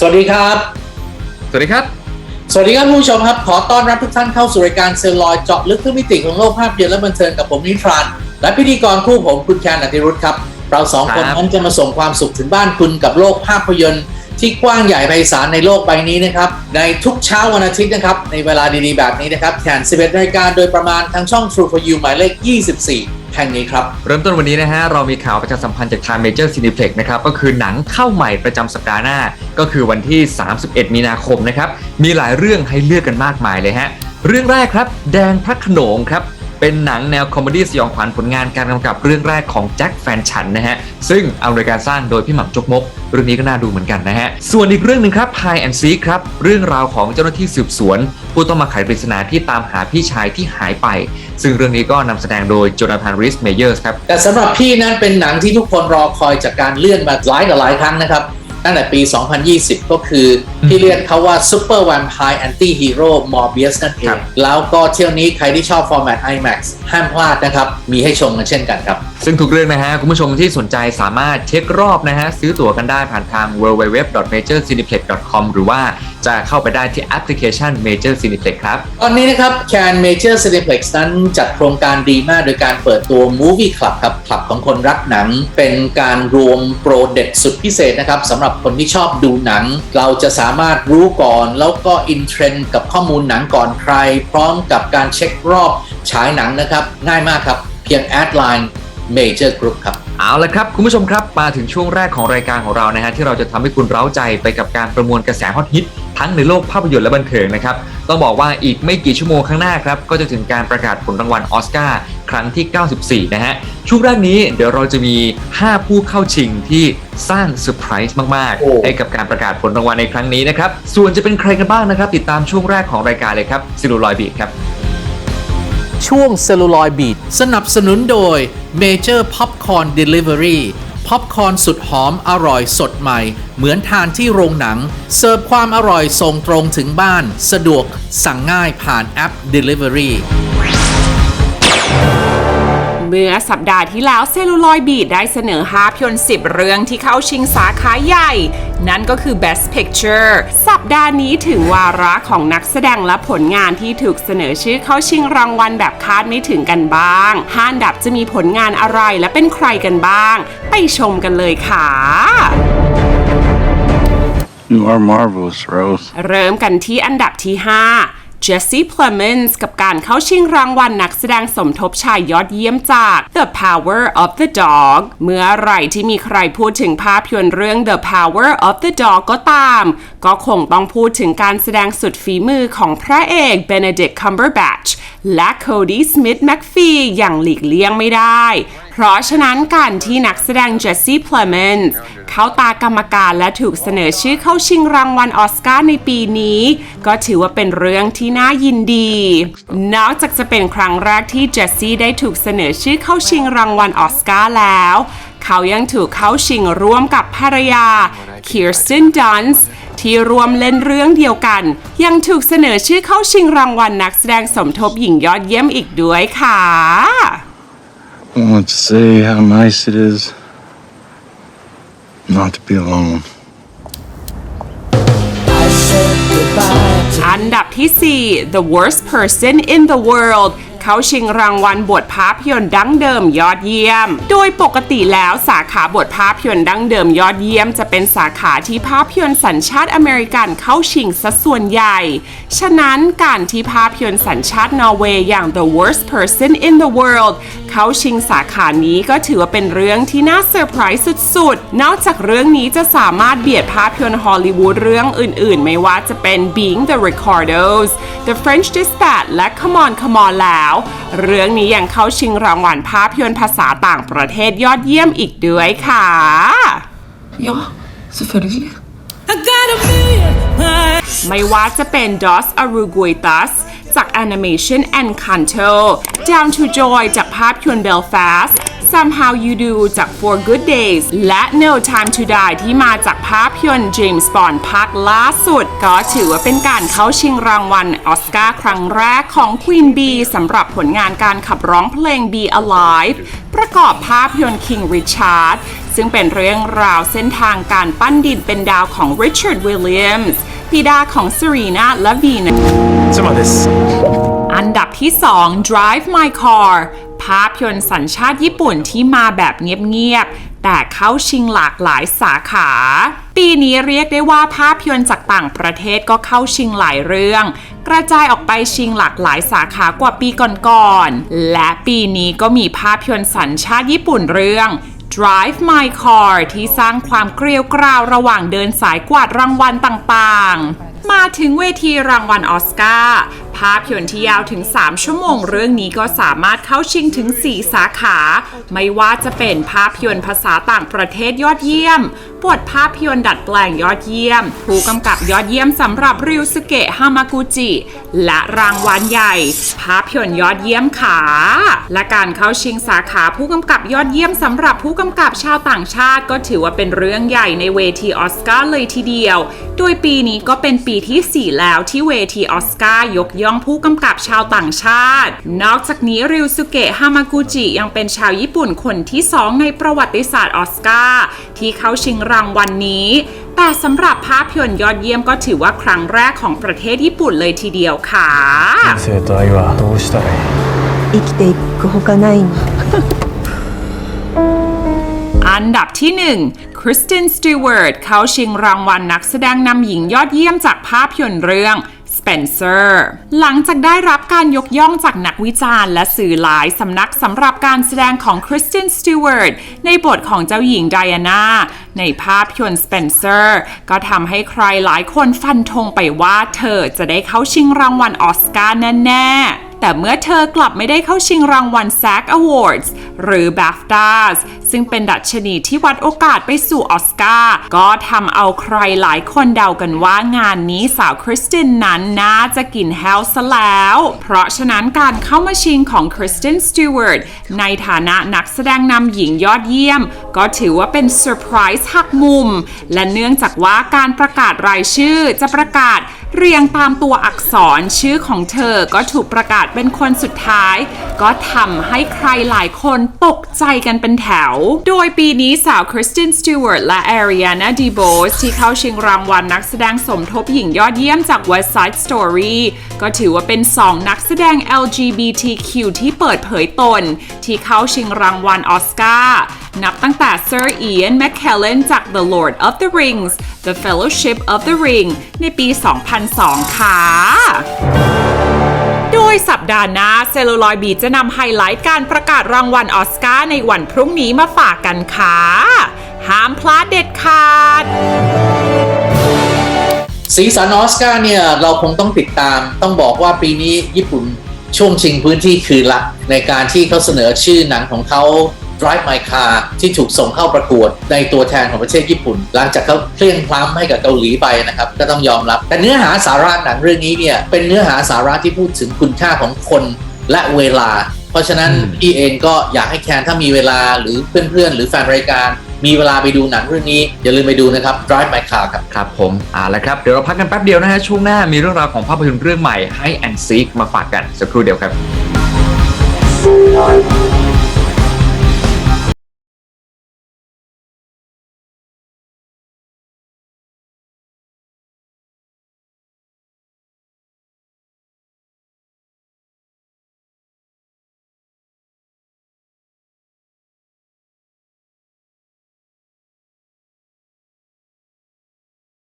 สวัสดีครับ สวัสดีครับ สวัสดีครับผู้ชมครับ ขอต้อนรับทุกท่านเข้าสู่รายการเซลลอยเจาะลึกทุกมิติของโลกภาพยนตร์และบันเทิงกับผมนิทรานและพิธีกรคู่ผมคุณแคนอติรุธครับ เราสองคนครับ นั้นจะมาส่งความสุขถึงบ้านคุณกับโลกภาพยนตร์ ที่กว้างใหญ่ไพศาลในโลกใบนี้นะครับ ในทุกเช้าวันอาทิตย์นะครับ ในเวลาดีๆแบบนี้นะครับแขน11รายการโดยประมาณทางช่อง True for You หมายเลข 24 แห่งนี้ครับ เริ่มต้นวันนี้นะฮะ เรามีข่าวประชาสัมพันธ์จากทาง Major Cineplex นะครับ ก็คือหนังเข้าใหม่ประจำสัปดาห์หน้า ก็คือวันที่ 31 มีนาคมนะครับ มีหลายเรื่องให้เลือกกันมากมายเลยฮะ เรื่องแรกครับ แดงพระโขนงครับเป็นหนังแนวคอมเมดี้สยองขวัญผลงานการกำกับเรื่องแรกของแจ็คแฟนฉันนะฮะ ซึ่งอาโดยการสร้างโดยพี่หม่ำจกมก เรื่องนี้ก็น่าดูเหมือนกันนะฮะ ส่วนอีกเรื่องหนึ่งครับ High and Seek ครับ เรื่องราวของเจ้าหน้าที่สืบสวน ผู้ต้องมาไขปริศนาที่ตามหาพี่ชายที่หายไป ซึ่งเรื่องนี้ก็นำแสดงโดยโจนาธานริสเมเยอร์สครับแต่สำหรับพี่นั้นเป็นหนังที่ทุกคนรอคอยจากการเลื่อนมาหลายต่อหลายครั้งนะครับ ตั้งแต่ปี 2020 ก็คือที่เรียกเขาว่า Super Vampire Anti Hero Morbius นั่นเอครังบแล้วก็เที่ยวนี้ใครที่ชอบฟอร์แมต IMAX ห้ามพลาดนะครับ มีให้ชมกันเช่นกันครับ ซึ่งทุกเรื่องนะฮะ คุณผู้ชมที่สนใจสามารถเช็ครอบนะฮะ ซื้อตั๋วกันได้ผ่านทาง www.majorcineplex.com หรือว่าจะเข้าไปได้ที่แอปพลิเคชัน Major Cineplex ครับ ตอนนี้นะครับ Can Major Cineplex นั้นจัดโครงการดีมากโดยการเปิดตัว Movie Club ครับคลับของคนรักหนังเป็นการรวมโปรเด็ดสุดพิเศษนะครับสำหรับคนที่ชอบดูหนัง เราจะสามารถรู้ก่อน แล้วก็อินเทรนด์กับข้อมูลหนังก่อนใคร พร้อมกับการเช็ครอบฉายหนังนะครับ ง่ายมากครับ เพียงแอดไลน์ Major Group ครับ เอาละครับ คุณผู้ชมครับ มาถึงช่วงแรกของรายการของเรานะฮะที่เราจะทำให้คุณเร้าใจไปกับการประมวลกระแสฮอตฮิตทั้งในโลกภาพยนตร์และบันเทิงนะครับ ต้องบอกว่าอีกไม่กี่ชั่วโมงข้างหน้าครับ ก็จะถึงการประกาศผลรางวัลออสการ์ครั้งที่ 94 นะฮะ ช่วงแรกนี้เดี๋ยวเราจะมี 5 ผู้เข้าชิงที่สร้างเซอร์ไพรส์มากโอ้ๆให้กับการประกาศผลรางวัลในครั้งนี้นะครับ ส่วนจะเป็นใครกันบ้างนะครับ ติดตามช่วงแรกของรายการเลยครับซิลูลอยบีครับ ช่วงเซลลูลอยบีดสนับสนุนโดย Major Popcorn Delivery พ็อปคอนสุดหอมอร่อยสดใหม่ เหมือนทานที่โรงหนัง เสิร์ฟความอร่อยส่งตรงถึงบ้าน สะดวกสั่งง่ายผ่านแอป Delivery เมื่อสัปดาห์ที่แล้วเซลลูลอยบีดได้เสนอภาพยนตร์10 เรื่องที่เข้าชิงสาขาใหญ่ นั่นก็คือ Best Picture สัปดาห์นี้ถึงวาระของนักแสดงและผลงานที่ถูกเสนอชื่อเข้าชิงรางวัลแบบคาดไม่ถึงกันบ้างห้าอันดับจะมีผลงานอะไรและเป็นใครกันบ้าง ไปชมกันเลยค่ะ You are marvelous, Rose. เริ่มกันที่อันดับที่ 5 Jesse Plemons กับการเข้าชิงรางวัลนักแสดงสมทบชายยอดเยี่ยมจาก The Power of the Dog เมื่อไรที่มีใครพูดถึงภาพยนตร์เรื่อง The Power of the Dog ก็ตาม ก็คงต้องพูดถึงการแสดงสุดฝีมือของพระเอก Benedict Cumberbatch และ Cody Smith McPhee อย่างหลีกเลี่ยงไม่ได้ เพราะฉะนั้นการที่นักแสดง Jesse Plemons เข้าตากรรมการและถูกเสนอชื่อเข้าชิงรางวัลออสการ์ในปีนี้ ก็ถือว่าเป็นเรื่องที่น่ายินดี นอกจากจะเป็นครั้งแรกที่เจสซี่ได้ถูกเสนอชื่อเข้าชิงรางวัลออสการ์แล้ว เขายังถูกเข้าชิงร่วมกับภรรยา Kirsten Dunst ที่รวมเล่นเรื่องเดียวกัน ยังถูกเสนอชื่อเข้าชิงรางวัลนักแสดงสมทบหญิงยอดเยี่ยมอีกด้วยค่ะ I want to say how nice it is not to be alone. อันดับที่ 4 The Worst Person in the World เขาชิงรางวัลบทภาพยนตร์ดั้งเดิมยอดเยี่ยม โดยปกติแล้วสาขาบทภาพยนตร์ดั้งเดิมยอดเยี่ยม จะเป็นสาขาที่ภาพยนตร์สัญชาติอเมริกันเข้าชิงซะส่วนใหญ่ ฉะนั้นการที่ภาพยนตร์สัญชาตินอร์เวย์อย่าง The Worst Person in the World เข้าชิงสาขานี้ก็ถือว่าเป็นเรื่องที่น่าเซอร์ไพรส์สุดๆ นอกจากเรื่องนี้จะสามารถเบียดภาพยนตร์ฮอลลีวูดเรื่องอื่นๆ ไม่ว่าจะเป็น Being the Ricardos The French Dispatch และ Come on Come on แล้วเรื่องนี้ยังเข้าชิงรางวัลภาพยนตร์ภาษาต่างประเทศยอดเยี่ยมอีกด้วยค่ะ Ja, selvfølgelig. ไม่ว่าจะเป็น Dos Aruguitas จาก Animation Encanto Down to Joy จากภาพยนตร์ Belfast Somehow You Do จาก For Good Days และ No Time to Die ที่มาจากภาพยนตร์ James Bond ภาคล่าสุด ก็ถือว่าเป็นการเข้าชิงรางวัลออสการ์ครั้งแรกของ Queen Bee สำหรับผลงานการขับร้องเพลง Be Alive ประกอบภาพยนตร์ King Richard ซึ่งเป็นเรื่องราวเส้นทางการปั้นดินเป็นดาวของ Richard Williams บิดาของ Serena และ Venus อันดับที่ 2 Drive My Car ภาพยนตร์สัญชาติญี่ปุ่นที่มาแบบเงียบๆ แต่เข้าชิงหลากหลายสาขา ปีนี้เรียกได้ว่าภาพยนตร์จากต่างประเทศก็เข้าชิงหลายเรื่อง กระจายออกไปชิงหลากหลายสาขากว่าปีก่อนๆ และปีนี้ก็มีภาพยนตร์สัญชาติญี่ปุ่นเรื่อง Drive My Car ที่สร้างความเกลียวกราวระหว่างเดินสายกวาดรางวัลต่างๆ มาถึงเวทีรางวัลออสการ์ ภาพยนตร์ที่ยาวถึง 3 ชั่วโมงเรื่องนี้ก็สามารถเข้าชิงถึง 4 สาขา ไม่ว่าจะเป็นภาพยนตร์ภาษาต่างประเทศยอดเยี่ยม บทภาพยนตร์ดัดแปลงยอดเยี่ยม ผู้กำกับยอดเยี่ยมสำหรับริวสเกะฮามากุจิ และรางวัลใหญ่ ภาพยนตร์ยอดเยี่ยมขา และการเข้าชิงสาขาผู้กำกับยอดเยี่ยมสำหรับผู้กำกับชาวต่างชาติ ก็ถือว่าเป็นเรื่องใหญ่ในเวทีออสการ์เลยทีเดียว โดยปีนี้ก็เป็นปีที่ 4 แล้วที่เวทีออสการ์ยกยงผู้กำกับชาวต่างชาติ นอกจากนี้ริวสุเกะฮามากุจิยังเป็นชาวญี่ปุ่นคนที่ 2 ในประวัติศาสตร์ออสการ์ที่เข้าชิงรางวัลนนี้ แต่สำหรับภาพยนตร์ยอดเยี่ยมก็ถือว่าครั้งแรกของประเทศญี่ปุ่นเลยทีเดียวค่ะ 生と愛はどうしたらいい生きていくほかないの อันดับที่ 1 คริสตินสติว a r t เข้าชิงรางวัลนักแสดงนำหญิงยอดเยี่ยมจากภาพยนตร์เรื่อง สเปนเซอร์ หลังจากได้รับการยกย่องจากนักวิจารณ์และสื่อหลายสำนักสำหรับการแสดงของคริสตินสติว a r t ในบทของเจ้าหญิงไดอาน่าในภาพยนตร์ Spencer ก็ทำให้ใครหลายคนฟันธงไปว่าเธอจะได้เข้าชิงรางวัลออสการ์แน่ ๆ แต่เมื่อเธอกลับไม่ได้เข้าชิงรางวัล SAG Awards หรือ BAFTAs ซึ่งเป็นดัชนีที่วัดโอกาสไปสู่ออสการ์ก็ทำเอาใครหลายคนเดากันว่างานนี้สาวคริสตินนั้นน่าจะกินแฮลซะแล้ว เพราะฉะนั้นการเข้ามาชิงของคริสตินสติว a r t ในฐานะนักแสดงนำหญิงยอดเยี่ยม ก็ถือว่าเป็นเซอร์ไพรส์หักมุม และเนื่องจากว่าการประกาศรายชื่อจะประกาศเรียงตามตัวอักษรชื่อของเธอก็ถูกประกาศเป็นคนสุดท้าย ก็ทำให้ใครหลายคนตกใจกันเป็นแถว โดยปีนี้สาวคริสตินสติว a r t และแอริ a นาดีโบสที่เข้าชิงรางวัลนักแสดงสมทบหญิงยอดเยี่ยมจาก West Side Story ก็ถือว่าเป็น 2 นักแสดง LGBTQ ที่เปิดเผยตน ที่เข้าชิงรางวัลออสการ์นับตั้งแต่ Sir Ian McKellen จาก The Lord of the Rings The Fellowship of the Ring ในปี 2002 ค่ะ ดาห์หน้าเซลลูลอยบีจะนำไฮไลท์การประกาศรางวัลออสการ์ในวันพรุ่งนี้มาฝากกันค่ะ ห้ามพลาดเด็ดขาดสีสันออสการ์เนี่ย เราคงต้องติดตามต้องบอกว่าปีนี้ญี่ปุ่นช่วงชิงพื้นที่คือหลักในการที่เขาเสนอชื่อหนังของเขา Drive My Car ที่ถูกส่งเข้าประกวดในตัวแทนของประเทศญี่ปุ่น หลังจากเขาเคลี่ยงพล้ำให้กับเกาหลีไปนะครับ ก็ต้องยอมรับ แต่เนื้อหาสาระหนังเรื่องนี้เนี่ยเป็นเนื้อหาสาระที่พูดถึงคุณค่าของคนและเวลา เพราะฉะนั้นพี่เองก็อยากให้แคนถ้ามีเวลาหรือเพื่อนๆ หรือแฟนรายการมีเวลาไปดูหนังเรื่องนี้ อย่าลืมไปดูนะครับ Drive My Car ครับ ครับผมเอาละครับ เดี๋ยวเราพักกันแป๊บเดียวนะฮะ ช่วงหน้ามีเรื่องราวของภาพยนตร์เรื่องใหม่ให้แอนซีกมาฝากกันสักครู่เดียวครับ